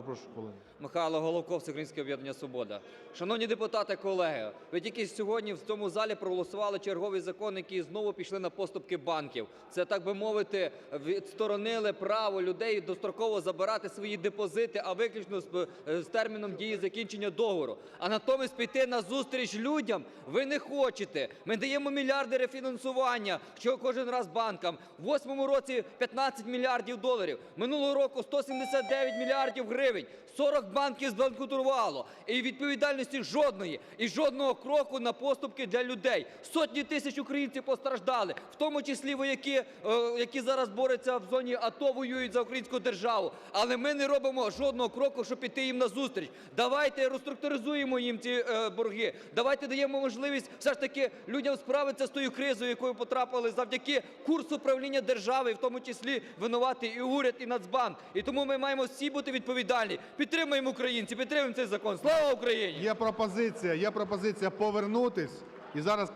прошу хвилину. Михайло Головко, Всеукраїнське об'єднання «Свобода». Шановні депутати, колеги, ви тільки сьогодні в цьому залі проголосували черговий закон, який знову пішли на поступки банків. Це, так би мовити, відсторонили право людей достроково забирати свої депозити, а виключно з, е, з терміном дії закінчення договору. А натомість піти на зустріч людям ви не хочете. Ми даємо мільярди рефінансування, що кожен раз банкам. В восьмому році 15 мільярдів доларів. Минулого року 179 мільярдів гривень. 40 банків збанкрутувало. І відповідальності жодної. І жодного кроку на поступки для людей. Сотні тисяч українців постраждали, в тому числі вояки, е, які зараз борються в зоні АТО, воюють за українську державу. Але ми не робимо жодного кроку, щоб піти їм на зустріч. Давайте реструктуризуємо їм ці е, борги. Давайте даємо можливість все ж таки людям справитися з тою кризою, якою потрапили завдяки курсу управління держави, в тому числі винувати і уряд, і Нацбанк. І тому ми маємо всі бути відповідальні. Підтримуємо українці, підтримуємо цей закон. Слава Україні! Є пропозиція, є пропозиція повернутись і зараз